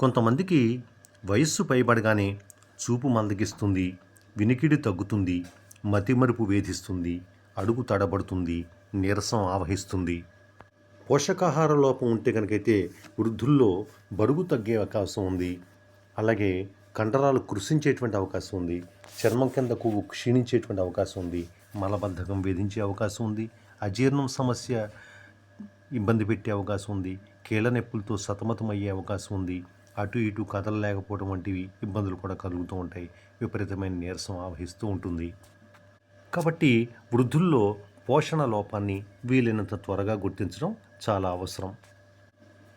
కొంతమందికి వయస్సు పైబడగానే చూపు మందగిస్తుంది వినికిడి తగ్గుతుంది మతిమరుపు వేధిస్తుంది అడుగు తడబడుతుంది నీరసం ఆవహిస్తుంది. పోషకాహార లోపం ఉంటే కనుకైతే వృద్ధుల్లో బరువు తగ్గే అవకాశం ఉంది. అలాగే కండరాలు కృషించేటువంటి అవకాశం ఉంది. చర్మం కింద కొవ్వు క్షీణించేటువంటి అవకాశం ఉంది. మలబద్ధకం వేధించే అవకాశం ఉంది. అజీర్ణం సమస్య ఇబ్బంది పెట్టే అవకాశం ఉంది. కీళ్ళ నొప్పులతో సతమతమయ్యే అవకాశం ఉంది. అటు ఇటు కదలలేకపోవడం వంటివి ఇబ్బందులు కూడా కలుగుతూ ఉంటాయి. విపరీతమైన నీరసం ఆవహిస్తూ ఉంటుంది. కాబట్టి వృద్ధుల్లో పోషణ లోపాన్ని వీలైనంత త్వరగా గుర్తించడం చాలా అవసరం.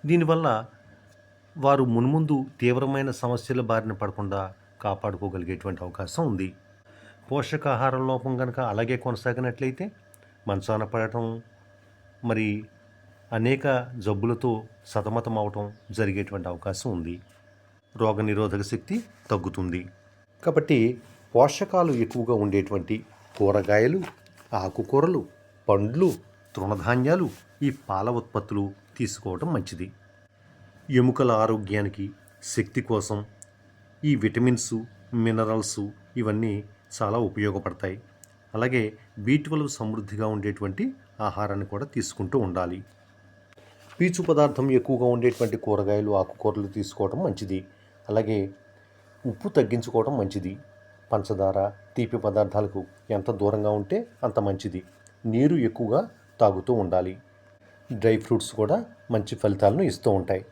దీనివల్ల వారు మున్ముందు తీవ్రమైన సమస్యల బారిన పడకుండా కాపాడుకోగలిగేటువంటి అవకాశం ఉంది. పోషకాహార లోపం కనుక అలాగే కొనసాగినట్లయితే మంచాన పడటం మరి అనేక జబ్బులతో సతమతం అవటం జరిగేటువంటి అవకాశం ఉంది. రోగనిరోధక శక్తి తగ్గుతుంది. కాబట్టి పోషకాలు ఎక్కువగా ఉండేటువంటి కూరగాయలు ఆకుకూరలు పండ్లు తృణధాన్యాలు ఈ పాల ఉత్పత్తులు తీసుకోవడం మంచిది. ఎముకల ఆరోగ్యానికి శక్తి కోసం ఈ విటమిన్స్ మినరల్స్ ఇవన్నీ చాలా ఉపయోగపడతాయి. అలాగే బీ సమృద్ధిగా ఉండేటువంటి ఆహారాన్ని కూడా తీసుకుంటూ ఉండాలి. పీచు పదార్థం ఎక్కువగా ఉండేటువంటి కూరగాయలు ఆకుకూరలు తీసుకోవడం మంచిది. అలాగే ఉప్పు తగ్గించుకోవడం మంచిది. పంచదార తీపి పదార్థాలకు ఎంత దూరంగా ఉంటే అంత మంచిది. నీరు ఎక్కువగా తాగుతూ ఉండాలి. డ్రై ఫ్రూట్స్ కూడా మంచి ఫలితాలను ఇస్తూ ఉంటాయి.